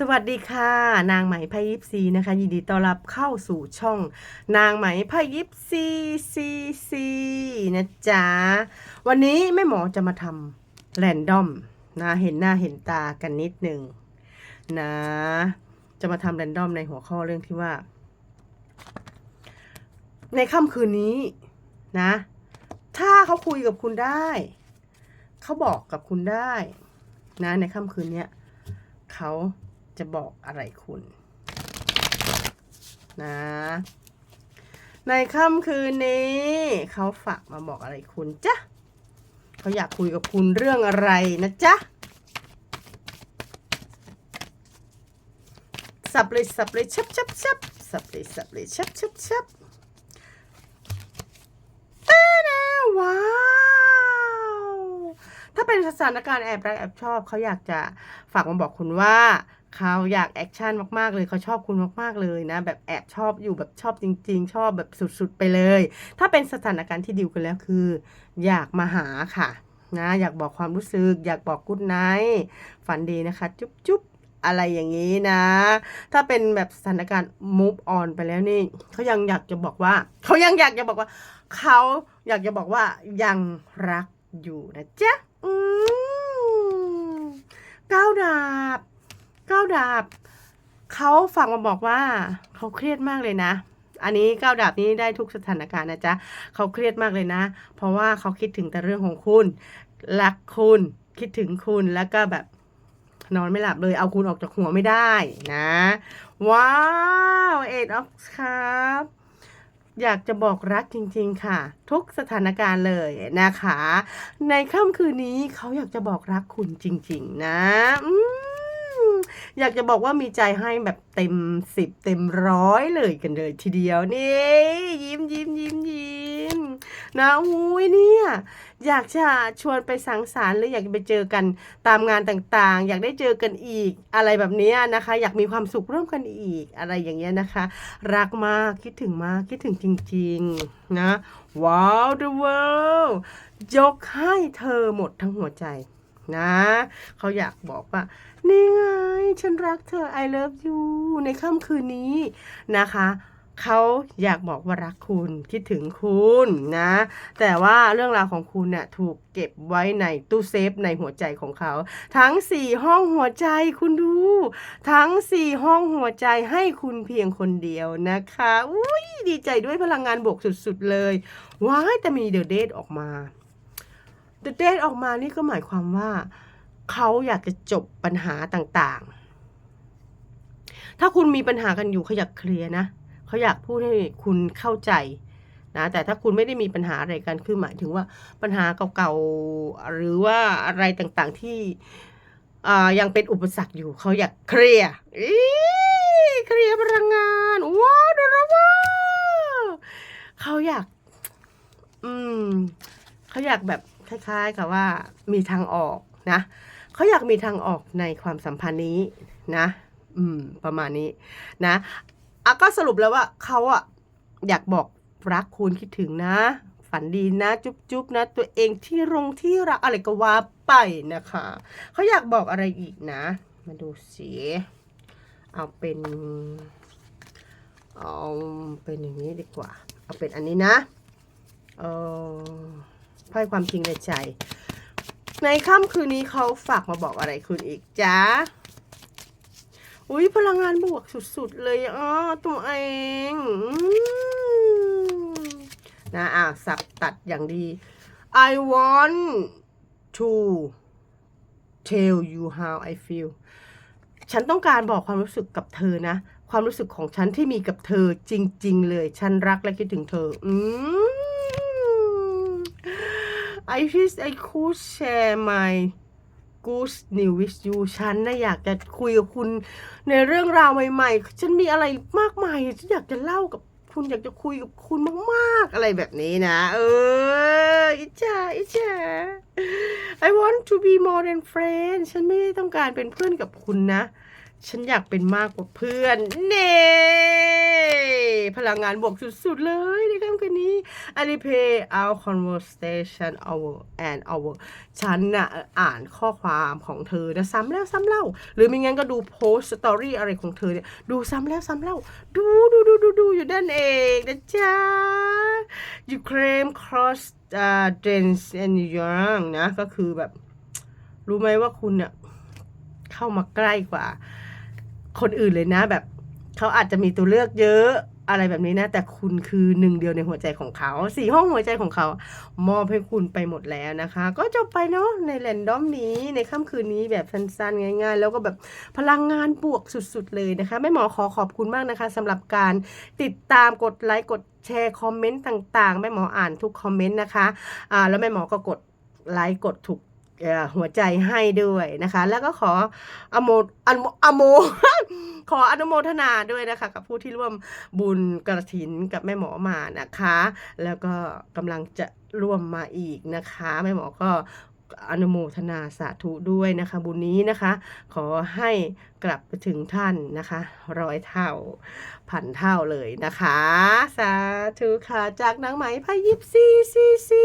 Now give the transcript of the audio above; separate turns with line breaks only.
สวัสดีค่ะ นางไหมพายิปซีนะคะ ยินดีต้อนรับเข้าสู่ช่อง นางไหมพายิปซีซีซีนะจ๊ะ วันนี้แม่หมอจะมาทำแรนดอมนะเห็นหน้าเห็นตากันนิดหนึ่งนะ จะมาทำแรนดอมในหัวข้อเรื่องที่ว่า ในค่ำคืนนี้นะ ถ้าเขาคุยกับคุณได้ เขาบอกกับคุณได้ นะ ในค่ำคืนนี้เขา จะบอกอะไรคุณ นะ ในค่ำคืนนี้เขาฝากมาบอกอะไรคุณจ๊ะเขาอยากคุยกับคุณเรื่องอะไรนะจ๊ะสับเลยสับเลยชับชับชับสับเลยสับเลยชับชับชับตาดาว้าว ถ้าเป็น สถานการณ์แอบรักแอบชอบเขาอยากจะฝากมาบอกคุณว่าเขาอยากแอคชั่นมาก ๆ เลยเขาชอบคุณมาก ๆ เลยนะ แบบแอบชอบอยู่แบบชอบจริง ๆ ชอบแบบสุด ๆ ไปเลย ถ้าเป็นสถานการณ์ที่ดิวกันแล้วคือ อยากมาหาค่ะ นะ อยากบอกความรู้สึก อยากบอกกุ๊ดไนท์ฝันดีนะคะ จุ๊บจุ๊บอะไรอย่างนี้นะ ถ้าเป็นแบบสถานการณ์ move on ไปแล้วนี่เขายังอยากจะบอกว่าเขายังอยากจะบอกว่าเขาอยากจะบอกว่ายังรักอยู่นะจ๊ะ ก้าดาบก้าดาบเขาฝากมาบอกว่าเขาเครียดมากเลยนะ อันนี้ก้าดาบนี้ได้ทุกสถานการณ์นะจ๊ะเขาเครียดมากเลยนะ เพราะว่าเขาคิดถึงแต่เรื่องของคุณรักคุณคิดถึงคุณแล้วก็แบบนอนไม่หลับเลยเอาคุณออกจากหัวไม่ได้นะ ว้าวเอ็ดออฟครับ อยากจะบอกรักจริง ๆ ค่ะ ทุกสถานการณ์เลยนะคะ ในค่ำคืนนี้เขาอยากจะบอกรักคุณจริง ๆ นะอยากจะบอกว่ามีใจให้แบบเต็มสิบเต็มร้อยเลยกันเลยทีเดียวนี่ ยิ้มยิ้มยิ้มยิ้ม นะอุ้ยเนี่ย อยากจะชวนไปสังสรรค์หรืออยากไปเจอกันตามงานต่างๆ อยากได้เจอกันอีกอะไรแบบนี้นะคะ อยากมีความสุขร่วมกันอีกอะไรอย่างเงี้ยนะคะ รักมากคิดถึงมากคิดถึงจริง ๆ นะว้าว the world ยกให้เธอหมดทั้งหัวใจนะเขาอยากบอกว่า นี่ไง ฉันรักเธอ I love you ในค่ำคืนนี้นะคะ เขาอยากบอกว่ารักคุณคิดถึงคุณนะ แต่ว่าเรื่องราวของคุณเนี่ยถูกเก็บไว้ในตู้เซฟในหัวใจของเขา ทั้งสี่ห้องหัวใจคุณดู ทั้งสี่ห้องหัวใจให้คุณเพียงคนเดียวนะคะอุ้ยดีใจด้วยพลังงานบวกสุดๆเลยว้ายแต่มีเดอะเดทออกมาเดอะเดทออกมานี่ก็หมายความว่า เขาอยากจะจบปัญหาต่างๆ ถ้าคุณมีปัญหากันอยู่เขาอยากเคลียร์นะ เขาอยากพูดให้คุณเข้าใจนะแต่ถ้าคุณไม่ได้มีปัญหาอะไรกันคือหมายถึงว่าปัญหาเก่าๆหรือว่าอะไรต่างๆที่ยังเป็นอุปสรรคอยู่เขาอยากเคลียร์เคลียร์พลังงานว้าวดูแล้วว้าเขาอยาก อืมเขาอยากแบบคล้ายๆกับว่ามีทางออกนะเขาอยากมีทางออกในความสัมพันธ์นี้นะ อืม ประมาณนี้นะ อะก็สรุปแล้วว่าเขาอะอยากบอกรักคุณคิดถึงนะ ฝันดีนะ จุ๊บๆนะ ตัวเองที่รงที่รักอะไรก็ว่าไปนะคะเขาอยากบอกอะไรอีกนะ มาดูสิเอาเป็นเอาเป็นอย่างนี้ดีกว่า เอาเป็นอันนี้นะเออไพ่ความจริงในใจ ในค่ำคืนนี้เขาฝากมาบอกอะไรคุณอีกจ้า อุ้ยพลังงานบวกสุดๆเลยอ๋อตัวเองอนะอะสับตัดอย่างดี I want to tell you how I feel ฉันต้องการบอกความรู้สึกกับเธอนะ ความรู้สึกของฉันที่มีกับเธอจริง ๆ เลย ฉันรักและคิดถึงเธอ อืม I wish I could share my good news with you ฉันนะอยากจะคุยกับคุณในเรื่องราวใหม่ ๆ ฉันมีอะไรมากมายที่อยากจะเล่ากับคุณอยากจะคุยกับคุณมากๆ อะไรแบบนี้นะ เอออิจฉาอิจฉา I want to be more than friend ฉันไม่ได้ต้องการเป็นเพื่อนกับคุณนะ ฉันอยากเป็นมากกว่าเพื่อน เน่ ลังงานบวกสุดๆเลยในค่ำคืนนี้ I replay our conversation our and our ฉันน่ะอ่านข้อความของเธอนะซ้ำแล้วซ้ำเล่า หรือไม่งั้นก็ดูโพสต์สตอรี่อะไรของเธอเนี่ยดูซ้ำแล้วซ้ำเล่า ดูดูดูดูดูอยู่ด้านเองนะจ๊ะ you claim cross uh, dance and young นะ ก็คือแบบ รู้ไหมว่าคุณเนี่ยเข้ามาใกล้กว่า คนอื่นเลยนะแบบเขาอาจจะมีตัวเลือกเยอะ อะไรแบบนี้นะ แต่คุณคือหนึ่งเดียวในหัวใจของเขาสี่ห้องหัวใจของเขา มอบให้คุณไปหมดแล้วนะคะ ก็จบไปเนาะในแรนดอมนี้ในค่ำคืนนี้แบบสั้นๆ ง่ายๆ แล้วก็แบบพลังงานบวกสุดๆเลยนะคะแม่หมอขอขอบคุณมากนะคะสำหรับการติดตามกดไลค์กดแชร์คอมเมนต์ต่างๆแม่หมออ่านทุกคอมเมนต์นะคะอ่าแล้วแม่หมอก็กดไลค์กดถูก หัวใจให้ด้วยนะคะ แล้วก็ขออโมอโมอโม ขออนุโมทนาด้วยนะคะ กับผู้ที่ร่วมบุญกระถินกับแม่หมอมานะคะ แล้วก็กำลังจะร่วมมาอีกนะคะ แม่หมอก็อนุโมทนาสาธุด้วยนะคะ บุญนี้นะคะ ขอให้กลับไปถึงท่านนะคะร้อยเท่าพันเท่าเลยนะคะ สาธุค่ะ จากนางไหมพายิบซีซีซี